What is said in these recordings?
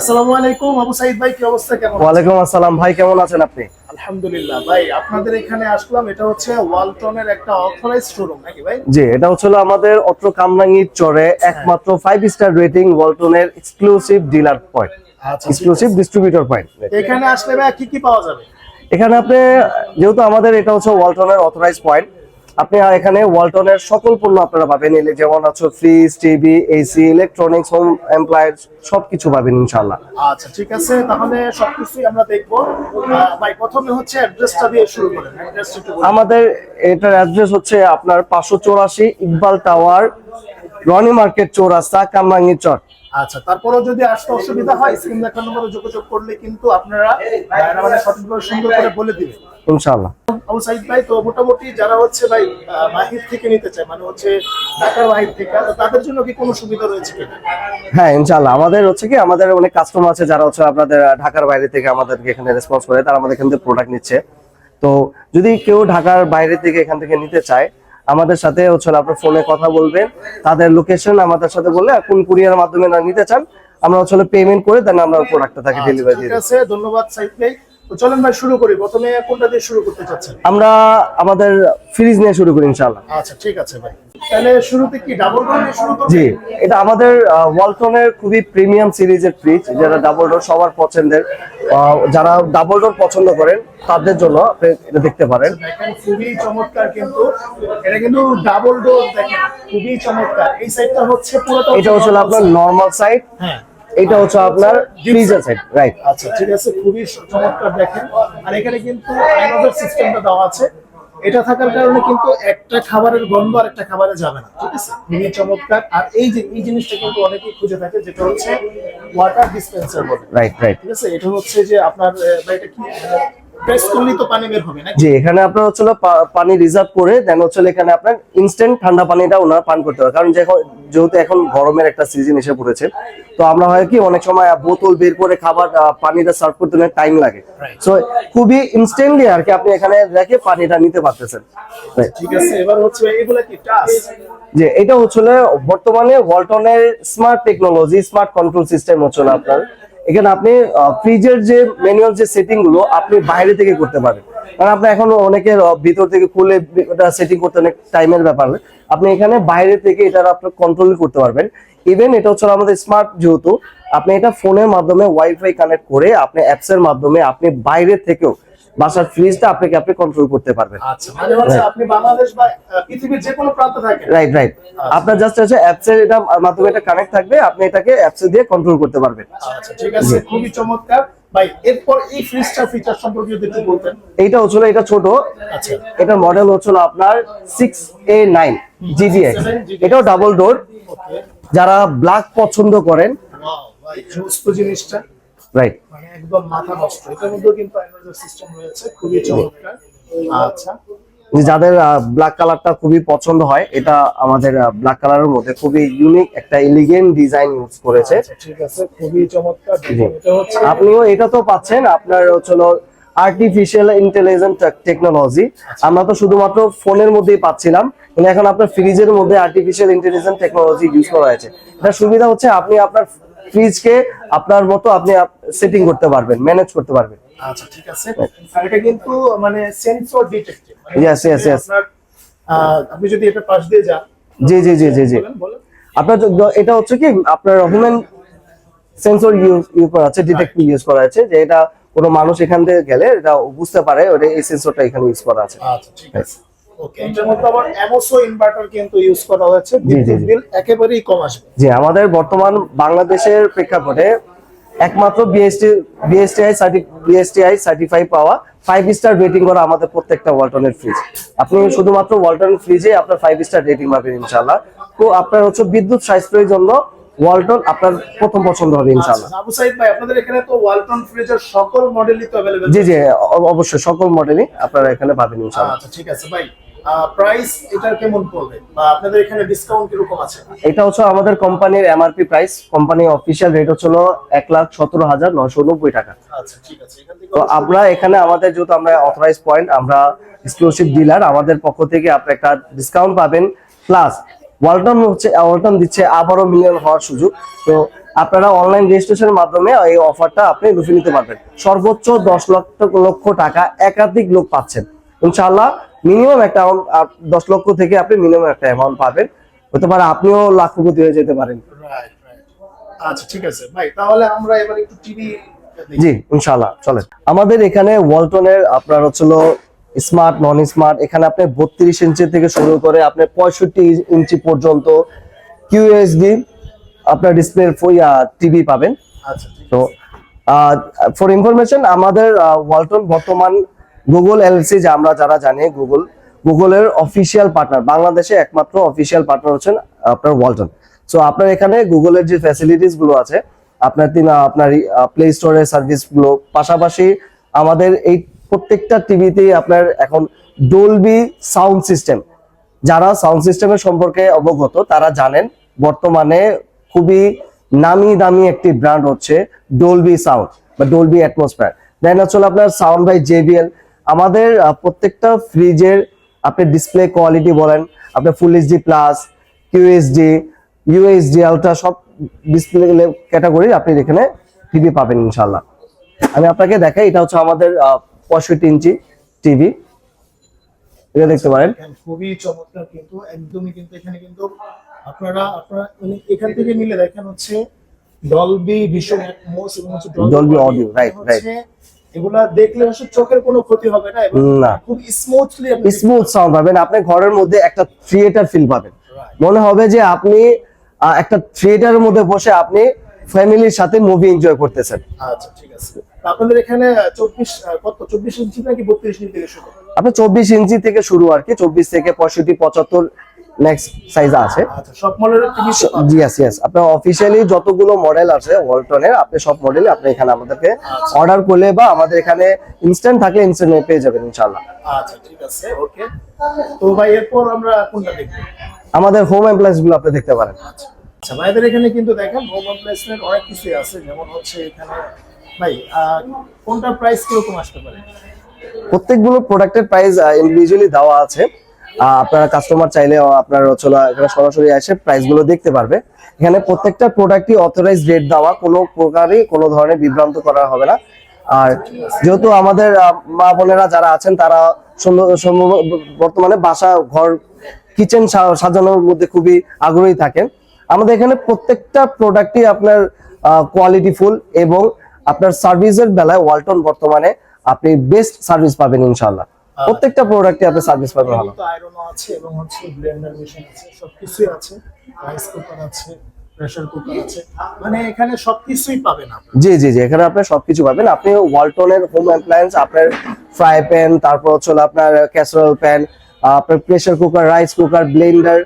আসসালামু আলাইকুম আবু সাইদ ভাই কি অবস্থা? কেমন? ওয়ালাইকুম আসসালাম। ভাই কেমন আছেন আপনি? আলহামদুলিল্লাহ ভাই আপনাদের এখানে আসলাম এটা হচ্ছে ওয়ালটনের একটা অথরাইজ শোরুম নাকি ভাই? জি এটা হচ্ছিল আমাদের অত্র কামরাঙ্গীর চরে একমাত্র five star rating ওয়ালটনের exclusive dealer point exclusive distributor point এখানে আসলে ভাই কি কি পাওয়া যাবে? এখানে আপনি যেহেতু আমাদের এটা হচ্ছে ওয়ালটনের অথরাইজ পয়েন্ট আপনি আর এখানে ওয়ালটনের সকল পণ্য আপনারা পাবেন। এলে যেমন আছে fridge TV AC electronics home employees সবকিছু পাবেন ইনশাল্লাহ আচ্ছা ঠিক আছে। তাহলে সবকিছুই আমরা দেখব। ভাই প্রথমে হচ্ছে অ্যাড্রেসটা দিয়ে শুরু করেন। আমাদের এটার অ্যাড্রেস হচ্ছে আপনার পাঁচশো চৌরাশি ইকবাল টাওয়ার রনি মার্কেট চৌরাস্তা কামরাঙ্গীর চর। আচ্ছা তারপরেও যদি আসতে অসুবিধা হয় স্ক্রিন দেখার নম্বরে যোগাযোগ করলে কিন্তু আপনারা মানে সঠিকভাবে সুন্দর করে বলে দিবেন। ইনশাল্লাহ আবু সাইদ ভাই তো মোটামুটি যারা হচ্ছে ভাই বাহির থেকে নিতে চায় মানে হচ্ছে ঢাকার বাহির থেকে তাদের জন্য কি কোনো সুবিধা রয়েছে কিনা? হ্যাঁ ইনশাল্লাহ আমাদের হচ্ছে কি আমাদের অনেক কাস্টমার আছে যারা হচ্ছে আপনাদের ঢাকার বাইরে থেকে আমাদেরকে এখানে রেসপন্স করে তারা আমাদের এখান থেকে প্রোডাক্ট নিচ্ছে। তো যদি কেউ ঢাকার বাইরে থেকে এখান থেকে নিতে চায় আমাদের সাথে হচ্ছে আপনার ফোনে কথা বলবেন তাদের লোকেশন আমাদের সাথে বলে কোন কুরিয়ার মাধ্যমে না নিতে চান আমরা হচ্ছে পেমেন্ট করে দেন আমরা প্রোডাক্টটা তাকে ডেলিভারি দিই ঠিক আছে ধন্যবাদ ভাই। তো চলেন ভাই শুরু করি। প্রথমে কোনটা দিয়ে শুরু করতে চাচ্ছেন? আমরা আমাদের ফ্রিজ নিয়ে শুরু করি ইনশাল্লাহ আচ্ছা ঠিক আছে ভাই। তাহলে শুরুতে কি ডাবল ডোর দিয়ে শুরু করব জি এটা আমাদের ওয়ালটনের খুবই প্রিমিয়াম সিরিজের ফ্রিজ যেটা ডাবল ডোর সবার পছন্দের। যারা ডাবল ডোর পছন্দ করেন তাদের জন্য আপনি এটা দেখতে পারেন। দেখেন খুবই চমৎকার কিন্তু। এটা কিন্তু ডাবল ডোর দেখেন খুবই চমৎকার। এই সাইডটা হচ্ছে পুরোটা এটা হচ্ছে আপনার নর্মাল সাইড হ্যাঁ। এটা হচ্ছে আপনার ফ্রিজার সাইড রাইট আচ্ছা ঠিক আছে খুবই চমৎকার দেখেন। আর এখানে কিন্তু আইনোভের সিস্টেমটা দেওয়া আছে। এটা থাকার কারণে কিন্তু একটা খাবারের গন্ধ আর একটা খাবারে যাবে না ঠিক আছে? খুবই চমৎকার। আর এই যে এই জিনিসটা কিন্তু অনেকেই খুঁজে থাকে যেটা হচ্ছে ওয়াটার ডিসপেন্সার বলে। রাইট রাইট ঠিক আছে এটা হচ্ছে যে আপনার এটা কি? প্রেস করলেই তো পানি বের হবে না জি এখানে আপনার হচ্ছে পানি রিজার্ভ করে দেন হচ্ছে এখানে আপনার ইনস্ট্যান্ট ঠান্ডা পানিটা ওনারা পান করতে কারণ যেহেতু এখন গরমের একটা সিজন এসে পড়েছে তো আমরা হয় কি অনেক সময় বোতল বের করে খাবার পানিটা সার্ভ করতে অনেক টাইম লাগে। সো খুবই ইনস্ট্যান্টলি আর কি আপনি এখানে রেখে পানিটা নিতে পারতেছেন। ঠিক আছে এবার হচ্ছে এগুলা কি টাচ যে এটা হচ্ছে বর্তমানে ওয়ালটনের smart technology smart control system হচ্ছে আপনার এখানে আপনি ফ্রিজের যে ম্যানুয়াল যে সেটিংগুলো, আপনি বাইরে থেকে করতে পারেন। কারণ আপনি এখন অনেকের ভিতর থেকে খুলে এটা সেটিং করতে অনেক টাইমের ব্যাপার আপনি এখানে বাইরে থেকে এটা আপনার কন্ট্রোল করতে পারবেন। ইভেন এটা হচ্ছে আমাদের স্মার্ট যেহেতু, আপনি এটা ফোনের মাধ্যমে ওয়াইফাই কানেক্ট করে আপনি অ্যাপস এর মাধ্যমে আপনি বাইরে থেকেও বাসার ফ্রিজটা আপনাকে আপনি কন্ট্রোল করতে পারবেন। আচ্ছা মানে রাইট রাইট আপনার জাস্ট হচ্ছে অ্যাপস এর এটা মাধ্যমে এটা কানেক্ট থাকবে আপনি এটাকে অ্যাপস দিয়ে কন্ট্রোল করতে পারবেন। আচ্ছা ঠিক আছে খুবই চমৎকার। এইটা হচ্ছিল এটা ছোট। আচ্ছা। এটার মডেল হচ্ছিল আপনার সিক্স এ নাইন এটাও ডাবল ডোর যারা ব্ল্যাক পছন্দ করেন জিনিসটা। রাইট মানে একদম মাথা নষ্ট। এটার মধ্যেও কিন্তু অ্যান্ড্রয়েড সিস্টেম রয়েছে খুবই চমৎকার। আচ্ছা। যাদের ব্ল্যাক কালারটা খুবই পছন্দ হয় এটা আমাদের ব্ল্যাক কালারের মধ্যে খুবই ইউনিক একটা এলিগেন্ট ডিজাইন ইউজ করেছে। আচ্ছা, ঠিক আছে খুবই চমৎকার জি। এটা হচ্ছে। আপনিও এটা তো পাচ্ছেন আপনার হচ্ছিল আর্টিফিশিয়াল ইন্টেলিজেন্ট টেকনোলজি আমরা তো শুধুমাত্র ফোনের মধ্যেই পাচ্ছিলাম কিন্তু এখন আপনার ফ্রিজের মধ্যে আর্টিফিশিয়াল ইন্টেলিজেন্ট টেকনোলজি ইউজ করা হয়েছে। এটা সুবিধা হচ্ছে আপনি আপনার ফ্রিজকে আপনার মতো আপনি সেটিং করতে পারবেন ম্যানেজ করতে পারবেন। আচ্ছা ঠিক আছে। আর এটা কিন্তু মানে সেন্সর yes, yes. আপনার আহ, আপনি যদি এটা পাশ দিয়ে যান জি জি জি জি জি। আপনার এটা হচ্ছে কি আপনার হিউম্যান সেন্সর ইউজ ইউজ করা আছে ডিটেক্ট ইউজ করা আছে যে এটা কোনো মানুষ এখান থেকে গেলে এটা বুঝতে পারে ওটা এই সেন্সরটা এখানে ইউজ করা আছে। আচ্ছা ঠিক আছে। এটার মধ্যে আবার এমওসও ইনভার্টার কিন্তু ইউজ করা হয়েছে জি, জি, বিদ্যুৎ জি। বিল একেবারেই কম আসবে যে আমাদের বর্তমান বাংলাদেশের প্রেক্ষাপটে একমাত্র বিএসটি বিএসটিআই বিএসটিআই সার্টিফাই পাওয়া ফাইভ স্টার রেটিং করা আমাদের প্রত্যেকটা ওয়ালটনের ফ্রিজ আপনি শুধুমাত্র ওয়ালটন ফ্রিজে আপনার ফাইভ স্টার রেটিং পাবেন ইনশাল্লাহ তো আপনার হচ্ছে বিদ্যুৎ সাশ্রয়ের জন্য ওয়ালটন আপনার প্রথম পছন্দ হবে ইনশাল্লাহ আচ্ছা, আবু সাইদ ভাই আপনাদের এখানে তো ওয়ালটন ফ্রিজের সকল মডেলই তো अवेलेबल জি জি অ- অবশ্যই সকল মডেলই আপনারা এখানে পাবেন ইনশাল্লাহ আচ্ছা ঠিক আছে ভাই প্রাইস এটার কেমন পড়বে? বা আপনাদের এখানে ডিসকাউন্ট কীরকম আছে? এটা হচ্ছে আমাদের কোম্পানির MRP price company official rate হচ্ছিল এক লাখ সতেরো হাজার নশো নব্বই টাকা। আচ্ছা ঠিক আছে। তো আমরা এখানে আমাদের যেহেতু আমরা অথরাইজ পয়েন্ট আমরা এক্সক্লুসিভ ডিলার আমাদের পক্ষ থেকে আপনি একটা ডিসকাউন্ট পাবেন। প্লাস ওয়ালটন হচ্ছে ওয়ালটন দিচ্ছে আবারও মিলিয়ন হওয়ার সুযোগ। তো আপনারা অনলাইন রেজিস্ট্রেশনের মাধ্যমে এই অফারটা আপনি লুফে নিতে পারবেন। সর্বোচ্চ দশ লক্ষ লক্ষ টাকা একাধিক লোক পাচ্ছেন। ইনশাআল্লাহ মিনিমাম একটা আহ, দশ লক্ষ থেকে আপনি মিনিমাম একটা অ্যামাউন্ট পাবেন। হতে পারে আপনিও লাখপতি হয়ে যেতে পারেন। আচ্ছা ঠিক আছে। ভাই তাহলে আমরা এবার একটু টিভি জি ইনশাআল্লাহ চলেন। আমাদের এখানে ওয়ালটনের আপনার হচ্ছিল স্মার্ট নন স্মার্ট এখানে আপনি বত্রিশ ইঞ্চি থেকে শুরু করে আপনি পঁয়ষট্টি ইঞ্চি পর্যন্ত কিউএসডি আপনার ডিসপ্লে টিভি পাবেন। তো ফর ইনফরমেশন আমাদের ওয়ালটন বর্তমান গুগল এলসি যে আমরা যারা জানি গুগল গুগলের অফিসিয়াল পার্টনার বাংলাদেশে একমাত্র অফিসিয়াল পার্টনার হচ্ছেন আপনার ওয়ালটন সো আপনার এখানে গুগলের যে ফ্যাসিলিটিসগুলো আছে, আপনার তিন আপনার প্লে স্টোরের সার্ভিসগুলো, পাশাপাশি আমাদের এই প্রত্যেকটা টিভিতে আপনার এখন ডোলবি সাউন্ড সিস্টেম যারা সাউন্ড সিস্টেমের সম্পর্কে অবগত, তারা জানেন বর্তমানে খুবই নামি দামি একটি ব্র্যান্ড হচ্ছে ডোলবি সাউন্ড বা ডোলবি অ্যাটমসফিয়ার দেন হচ্ছে আপনার সাউন্ড বাই জেবিএল আমাদের প্রত্যেকটা ফ্রিজের আপনি ডিসপ্লে কোয়ালিটি বলেন আপনার full HD plus QSD USD ultra সব ডিসপ্লে ক্যাটাগরি আপনি এখানে টিভি পাবেন ইনশাল্লাহ আমি আপনাকে দেখাই এটা হচ্ছে আমাদের পঁয়ষট্টি ইঞ্চি টিভি এটা দেখতে পারেন। খুবই চমৎকার কিন্তু একদমই কিন্তু এখানে কিন্তু আপনারা আপনারা মানে এখান থেকে নিলে দেখেন হচ্ছে ডলবি ভিশন অ্যাটমস এবং হচ্ছে Dolby Audio, right, হচ্ছে এগুলা দেখলে হচ্ছে চোখের কোনো ক্ষতি হবে না না। খুব স্মুথলি স্মুথ সাউন্ড পাবেন আপনি ঘরের মধ্যে একটা থিয়েটার ফিল পাবেন। মনে হবে যে আপনি একটা থিয়েটারের মধ্যে বসে আপনি ফ্যামিলির সাথে মুভি এনজয় করতেছেন। আচ্ছা ঠিক আছে। আপনাদের এখানে চব্বিশ কত? চব্বিশ ইঞ্চি নাকি বত্রিশ ইঞ্চি থেকে শুরু? আপনি চব্বিশ ইঞ্চি থেকে শুরু আর কি চব্বিশ থেকে পঁয়ষট্টি পঁচাত্তর নেক্সট সাইজ আছে। আচ্ছা টিভি ইয়েস ইয়েস আপনার অফিসিয়ালি যতগুলো মডেল আছে ওয়ালটনের আপনি সব মডেল আপনি এখানে আমাদেরকে অর্ডার করলে বা আমাদের এখানে ইনস্ট্যান্ট থাকলে ইনস্ট্যান্ট পেয়ে যাবেন ইনশাল্লাহ আচ্ছা ঠিক আছে ওকে তো ভাই এরপর আমরা কোনটা দেখব? আমাদের হোম অ্যাপ্লায়েন্সগুলো আপনি দেখতে পারেন। আচ্ছা ভাইদের এখানে কিন্তু দেখেন হোম অ্যাপ্লায়েন্সের অনেক কিছু আছে যেমন হচ্ছে এখানে ভাই কোনটার প্রাইস কীরকম আসতে পারে? প্রত্যেকগুলো প্রোডাক্টের প্রাইস ইন্ডিভিজুয়ালি দেওয়া আছে। আপনারা কাস্টমার চাইলে আপনার চলো এখানে সরাসরি এসে প্রাইসগুলো দেখতে পারবে। এখানে প্রত্যেকটা প্রোডাক্টই অথরাইজ রেট দেওয়া, কোনো প্রকারই কোনো ধরনের বিভ্রান্ত করা হবে না। আর যেহেতু আমাদের মা বোনেরা যারা আছেন, তারা বর্তমানে বাসা, ঘর কিচেন সাজানোর মধ্যে খুবই আগ্রহী থাকেন। আমাদের এখানে প্রত্যেকটা প্রোডাক্টই আপনার কোয়ালিটি ফুল এবং আপনার সার্ভিসের বেলায় ওয়ালটন বর্তমানে আপনি বেস্ট সার্ভিস পাবেন ইনশাল্লাহ প্রত্যেকটা প্রোডাক্টে আপনি সার্ভিস পাবেন। ভালো আয়রনও আছে এবং হচ্ছে ব্লেন্ডার মেশিন আছে সবকিছুই আছে। রাইস কুকার আছে প্রেসার কুকার আছে। মানে এখানে সবকিছুই পাবেন আপনি জি জি জি এখানে আপনি সবকিছু পাবেন। আপনি ওয়ালটনের হোম অ্যাপ্লায়েন্স আপনার ফ্রাই প্যান তারপর হচ্ছে আপনার ক্যাসারোল প্যান আপনার pressure cooker rice cooker blender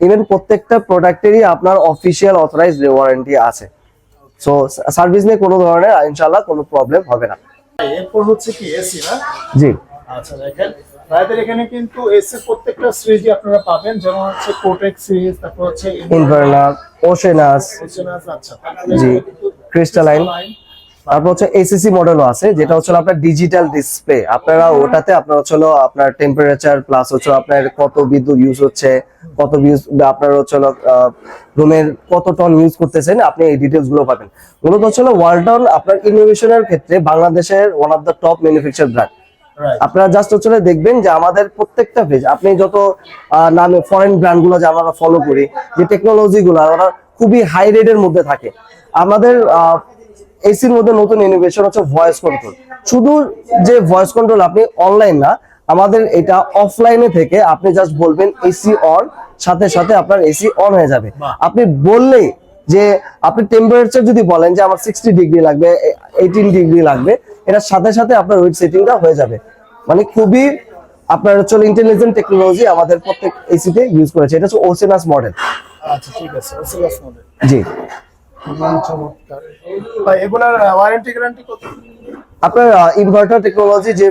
even প্রত্যেকটা প্রোডাক্টেরই আপনার অফিসিয়াল অথরাইজ ওয়ারেন্টি আছে। সো সার্ভিস নিয়ে কোনো ধরনের ইনশাল্লাহ কোনো প্রবলেম হবে না। এরপর হচ্ছে কি এসি না? জি। আচ্ছা দেখেন। এখানে কিন্তু এসি প্রত্যেকটা সিরিজই আপনারা পাবেন যেমন হচ্ছে কোটেক সিরিজ তারপর হচ্ছে ইনভার্নার ওশেনাস Oceanus, আচ্ছা জি, Crystalline। তারপর হচ্ছে এসিসি মডেলও আছে যেটা হচ্ছে আপনার ডিজিটাল ডিসপ্লে আপনারা ওটাতে আপনার হচ্ছে আপনার টেম্পারেচার প্লাস হচ্ছে আপনার কত বিদ্যুৎ ইউজ হচ্ছে কত ইউজ আপনার হচ্ছে রুমের কত টন ইউজ করতেছেন আপনি এই ডিটেলসগুলো পাবেন। মূলত হচ্ছে ওয়ালটন আপনার ইনোভেশনের ক্ষেত্রে বাংলাদেশের one of the top manufacture brand আপনারা জাস্ট হচ্ছে দেখবেন যে আমাদের প্রত্যেকটা পেজ আপনি যত নামে ফরেন ব্র্যান্ডগুলো যে আমরা ফলো করি যে টেকনোলজি গুলো ওরা খুবই হাই রেটের মধ্যে থাকে। আমাদের এসির মধ্যে নতুন ইনোভেশন হচ্ছে ভয়েস কন্ট্রোল শুধু যে ভয়েস কন্ট্রোল আপনি অনলাইন না আমাদের এটা অফলাইনে থেকে আপনি জাস্ট বলবেন এসি অন সাথে সাথে আপনার এসি অন হয়ে যাবে। আপনি বললেই যে আপনি টেম্পারেচার যদি বলেন যে আমার সিক্সটি ডিগ্রি লাগবে এইটিন ডিগ্রি লাগবে এটার সাথে সাথে আপনার ওয়েট সেটিংটা হয়ে যাবে। মানে খুবই আপনার হচ্ছে ইন্টেলিজেন্ট টেকনোলজি আমাদের প্রত্যেক এসিতে ইউজ করেছে। এটা হচ্ছে ওসেনাস মডেল আচ্ছা ঠিক আছে মডেল জি। এগুলার ওয়ারেন্টি গ্যারান্টি কত? আপনার ইনভার্টার টেকনোলজি যে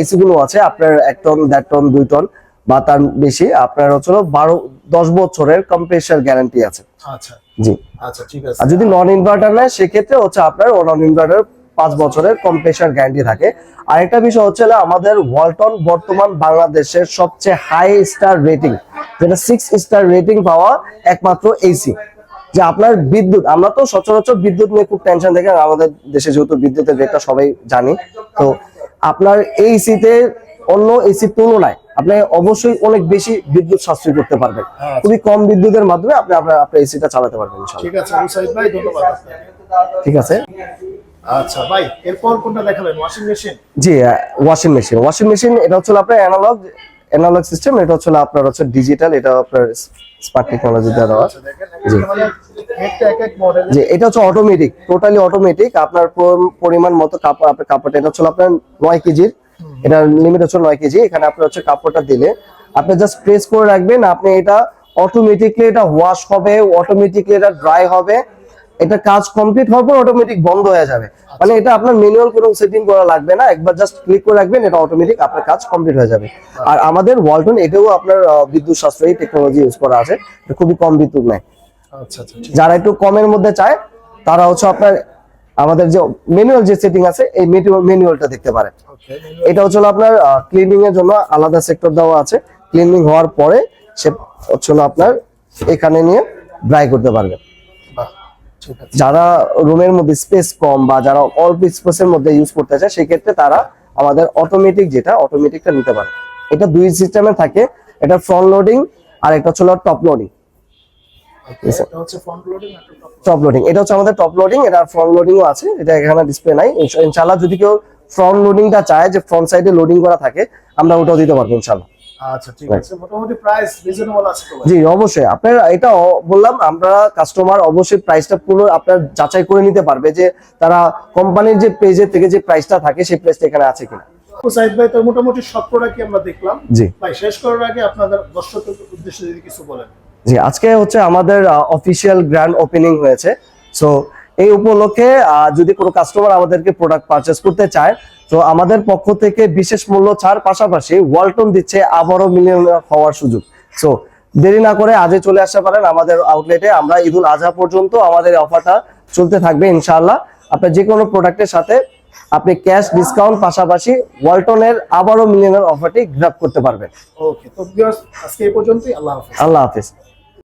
এসি গুলো আছে আপনার এক টন দেড় টন দুই টন বা তার বেশি আপনার হচ্ছে বারো দশ বছরের কম্প্রেসার গ্যারান্টি আছে। আচ্ছা। জি। আচ্ছা ঠিক আছে। আর যদি নন ইনভার্টার নেয় সেক্ষেত্রে হচ্ছে আপনার নন ইনভার্টার পাঁচ বছরের কম্প্রেসার গ্যারান্টি থাকে। আরেকটা বিষয় হচ্ছে আমাদের ওয়ালটন বর্তমান বাংলাদেশের সবচেয়ে হাই স্টার রেটিং যেটা সিক্স স্টার রেটিং পাওয়া একমাত্র এসি যে আপনার বিদ্যুৎ আমরা তো সচরাচর বিদ্যুৎ নিয়ে খুব টেনশন আর আমাদের দেশে যেহেতু বিদ্যুতের রেটটা সবাই জানি তো আপনার এই এসিতে অন্য এসির তুলনায় আপনি অবশ্যই অনেক বেশি বিদ্যুৎ সাশ্রয় করতে পারবেন। হ্যাঁ। খুবই কম বিদ্যুতের মাধ্যমে আপনি আপনার আপনার এসিটা চালাতে পারবেন ঠিক আছে ভাই ধন্যবাদ ঠিক আছে? আচ্ছা ভাই এরপর কোনটা দেখাবেন ওয়াশিং মেশিন? জি ওয়াশিং মেশিন ওয়াশিং মেশিন এটা হচ্ছে আপনার অ্যানালগ অ্যানালগ সিস্টেম এটা হচ্ছে আপনার হচ্ছে ডিজিটাল এটা আপনার স্মার্ট টেকনোলজি আচ্ছা মানে এটা হচ্ছে অটোমেটিক টোটালি অটোমেটিক আপনার পরিমাণ মতো কাপড় আপনার কাপড়টা এটা হচ্ছে আপনার নয় কেজির। এটা লিমিট হচ্ছে নয় কেজি এখানে আপনি হচ্ছে কাপড়টা দিলে। আপনি জাস্ট প্রেস করে রাখবেন আপনি এটা অটোমেটিকলি এটা ওয়াশ হবে অটোমেটিকলি এটা ড্রাই হবে। এটা কাজ কমপ্লিট হওয়ার পর অটোমেটিক বন্ধ হয়ে যাবে। মানে এটা আপনার ম্যানুয়াল কোনো সেটিং করা লাগবে না একবার জাস্ট ক্লিক করে রাখবেন এটা অটোমেটিক আপনার কাজ কমপ্লিট হয়ে যাবে। আর আমাদের ওয়ালটন এটাও আপনার বিদ্যুৎ সাশ্রয়ী টেকনোলজি ইউজ করা আছে খুবই কম বিদ্যুৎ নেয়। আচ্ছা আচ্ছা যারা একটু কমের মধ্যে চায় তারা হচ্ছে আপনার আমাদের যে ম্যানুয়াল যে সেটিং আছে এই ম্যানুয়ালটা দেখতে পারে ওকে এটা হচ্ছে আপনার ক্লিনিং এর জন্য আলাদা সেক্টর দেওয়া আছে। ক্লিনিং হওয়ার পরে সে হচ্ছে আপনার এখানে নিয়ে ড্রাই করতে পারবে যারা রুমের মধ্যে স্পেস কম বা যারা অল্প স্পেসের মধ্যে ইউজ করতে চায় সেক্ষেত্রে তারা আমাদের অটোমেটিক যেটা অটোমেটিকটা নিতে পারে। এটা দুই সিস্টেমে থাকে এটা ফ্রন্ট লোডিং আর একটা হচ্ছে টপ লোডিং এটা হচ্ছে ফ্রন্ট লোডিং টপ লোডিং এটা হচ্ছে আমাদের টপ লোডিং এটা ফ্রন্ট লোডিংও আছে এটা এখানে ডিসপ্লে নাই। ইনশাআল্লাহ যদি কেউ ফ্রন্ট লোডিংটা চায় যে ফ্রন্ট সাইডে লোডিং করা থাকে আমরা ওটাও দিতে পারব ইনশাআল্লাহ। আচ্ছা ঠিক আছে। মোটামুটি প্রাইস রিজনেবল আছে তো জি অবশ্যই। আপনার এটা বললাম আমরা কাস্টমার অবশ্যই প্রাইসটা পুরো আপনার যাচাই করে নিতে পারবে যে তারা কোম্পানির যে পেজের থেকে যে প্রাইসটা থাকে সেই প্রাইসটা এখানে আছে কিনা। সাইদ ভাই তো মোটামুটি সব প্রোডাক্টই আমরা দেখলাম। জি। ভাই শেষ করার আগে আপনাদের দর্শকের উদ্দেশ্যে যদি কিছু বলেন। জি আজকে হচ্ছে আমাদের অফিসিয়াল গ্র্যান্ড ওপেনিং হয়েছে। সো এই উপলক্ষে যদি কোনো কাস্টমার আমাদেরকে প্রোডাক্ট পারচেস করতে চায় তো আমাদের পক্ষ থেকে বিশেষ মূল্য ছাড় পাশাপাশি ওয়ালটন দিচ্ছে আবারও মিলিয়নার হওয়ার সুযোগ। সো দেরি না করে আজই চলে আসতে পারেন আমাদের আউটলেটে আমরা ঈদুল আজহা পর্যন্ত আমাদের অফারটা চলতে থাকবে ইনশাআল্লাহ। আপনার যে কোনো প্রোডাক্টের সাথে আপনি ক্যাশ ডিসকাউন্ট পাশাপাশি ওয়ালটনের আবারও মিলিয়নার অফারটি গ্রাব করতে পারবেন। ওকে তো আজকে এই পর্যন্তই। আল্লাহ হাফেজ। আল্লাহ হাফিজ।